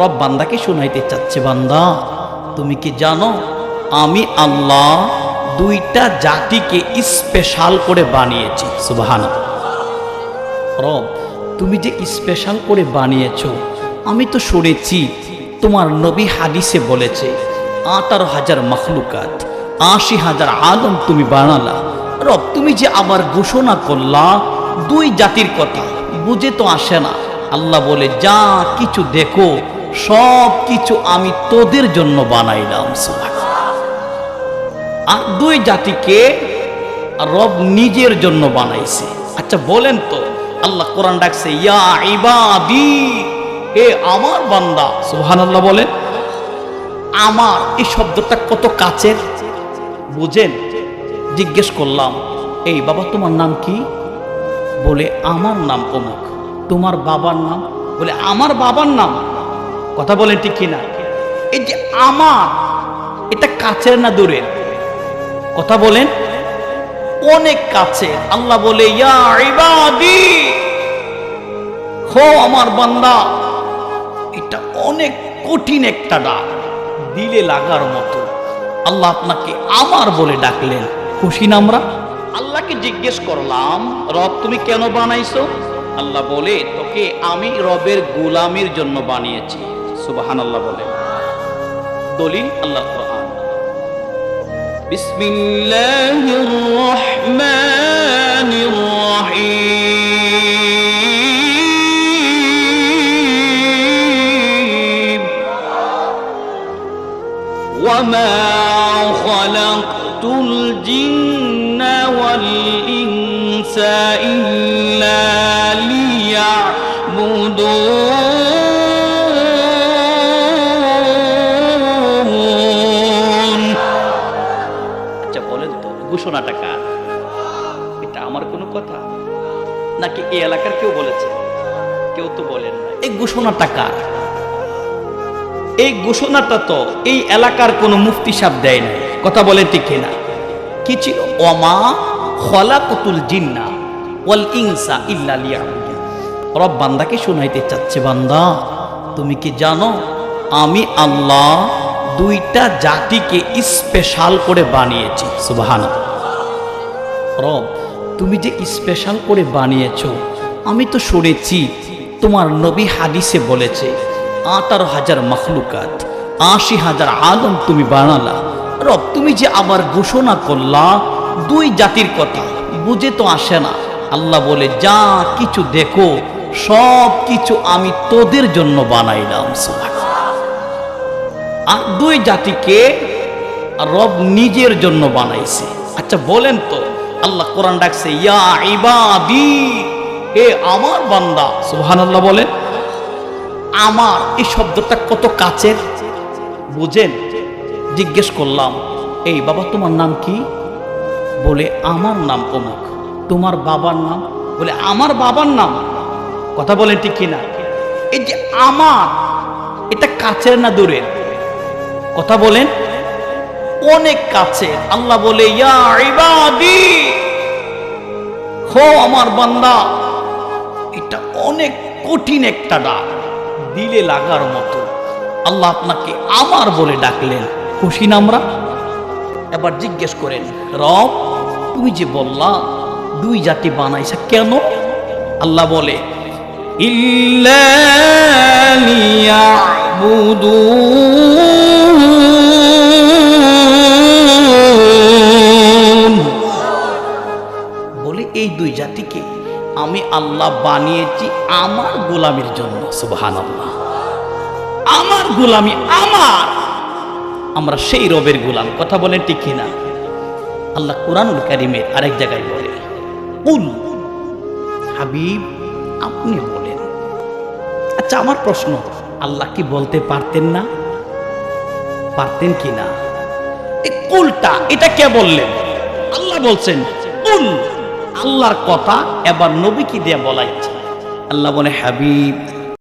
রব বান্দাকে শোনাইতে চাচ্ছে, বান্দা। তুমি কি জানো, আমি আল্লাহ দুইটা জাতিকে স্পেশাল করে বানিয়েছি সুবাহান রব, তুমি যে স্পেশাল করে বানিয়েছো, আমি তো শুনেছি, তোমার নবী হাদিসে বলেছে, আঠারো হাজার মখলুকাত, আশি হাজার আলম তুমি বানালা। রব, তুমি যে আবার ঘোষণা করলা, দুই জাতির কথা, বুঝে তো আসে না। আল্লাহ বলে, যা কিছু দেখো সব কিছু আমি তোদের জন্য বানাইলাম। আর দুই জাতিকে রব নিজের জন্য বানাইছে। আচ্ছা বলেন তো, আল্লাহ কোরআন ডাকছে, ইয়া ইবাদি এ আমার বান্দা। সুবহানাল্লাহ বলেন। আমার, এই শব্দটা কত কাছের? বুঝেন, জিজ্ঞেস করলাম, এই বাবা, তোমার নাম কি? বলে, আমার নাম অমুক। তোমার বাবার নাম? বলে, আমার বাবার নাম। কথা বলেন ঠিক কিনা? এই যে আমার, এটা কাছের না দূরের? কথা বলেন। অনেক কাছে। আল্লাহ বলে হো আমার বান্দা। এটা অনেক কঠিন একটা ডাক। দিলে লাগার মতো। আল্লাহ আপনাকে আমার বলে ডাকলেন। খুশি না আমরা? আল্লাহকে জিজ্ঞেস করলাম, রব, তুমি কেন বানাইছো? আল্লাহ বলে, তোকে আমি রবের গোলামির জন্য বানিয়েছি। سبحان الله বলে। দলিল الله قرآن بسم الله الرحمن الرحيم وما خلقت الجن والإنس إلا ليعبدون ঘোষণাটা কার? এটা আমার কোনো কথা। নাকি এই এলাকার কেউ বলেছে? কেউ তো বলেন না এই ঘোষণাটা কার? এই ঘোষণাটা তো এই এলাকার কোনো মুফতি সাহেব দেয় না কথা বলে ঠিক না কি ছিল? ওমা খলাকতুল জিন্না ওয়াল ইনসা ইল্লা লিয়াবুদুন। রব বান্দাকে শোনাইতে চাচ্ছে বান্দা, তুমি কি জানো? আমি আল্লাহ দুইটা জাতিকে স্পেশাল করে বানিয়েছি, সুবহানাল্লাহ। রব, তুমি যে স্পেশাল করে বানিয়েছ, আমি তো শুনেছি তোমার নবী হাদিসে বলেছে, আঠারো হাজার মখলুকাত, আশি হাজার আলম তুমি বানালা। রব, তুমি যে আবার ঘোষণা করলা, দুই জাতির কথা, বুঝে তো আসে না। আল্লাহ বলে, যা কিছু দেখো সব কিছু আমি তোদের জন্য বানাইলাম, সুবহানাল্লাহ। আর দুই জাতিকে রব নিজের জন্য বানাইছে। আচ্ছা বলেন তো, আল্লাহ কোরআন ডাকছে, ইয়া ইবাদি এ আমার বান্দা। সুবহানাল্লাহ বলেন। আমার, এই শব্দটা কত কাছের? বুঝেন, জিজ্ঞেস করলাম, এই বাবা, তোমার নাম কি? বলে, আমার নাম অমুক। তোমার বাবার নাম? বলে, আমার বাবার নাম। কথা বলেন ঠিক কিনা? এই যে, আমার, এটা কাছের না দূরের? কথা বলেন। অনেক কাছে আল্লাহ বলে আমার বান্দা। এটা অনেক কঠিন একটা ডাক, দিলে লাগার মতো। আল্লাহ আপনাকে আমার বলে ডাকলেন। খুশি না আমরা? এবার জিজ্ঞেস করেন, রব, তুমি যে বললা, দুই জাতি বানাইছে কেন? আল্লাহ বলে ইল্লা বলে এই দুই জাতিকে আমি আল্লাহ বানিয়েছি আমার গোলামির জন্য। সুবহান আল্লাহ আমার গোলামি আমার। আমরা সেই রবের গোলাম। কথা বলেন ঠিক কিনা আল্লাহ কোরআনুল কারিমের আরেক জায়গায় বলে উল হাবিব, আপনি বলেন। আচ্ছা আমার প্রশ্ন, আল্লাহ কি বলতে পারতেন না? পারতেন কি না? কুলটা, এটা কে বললেন? আল্লাহ বলছেন, কুল আল্লাহর কথা এবার নবী কি দিয়ে বলাইছে আল্লাহ বলে হাবিব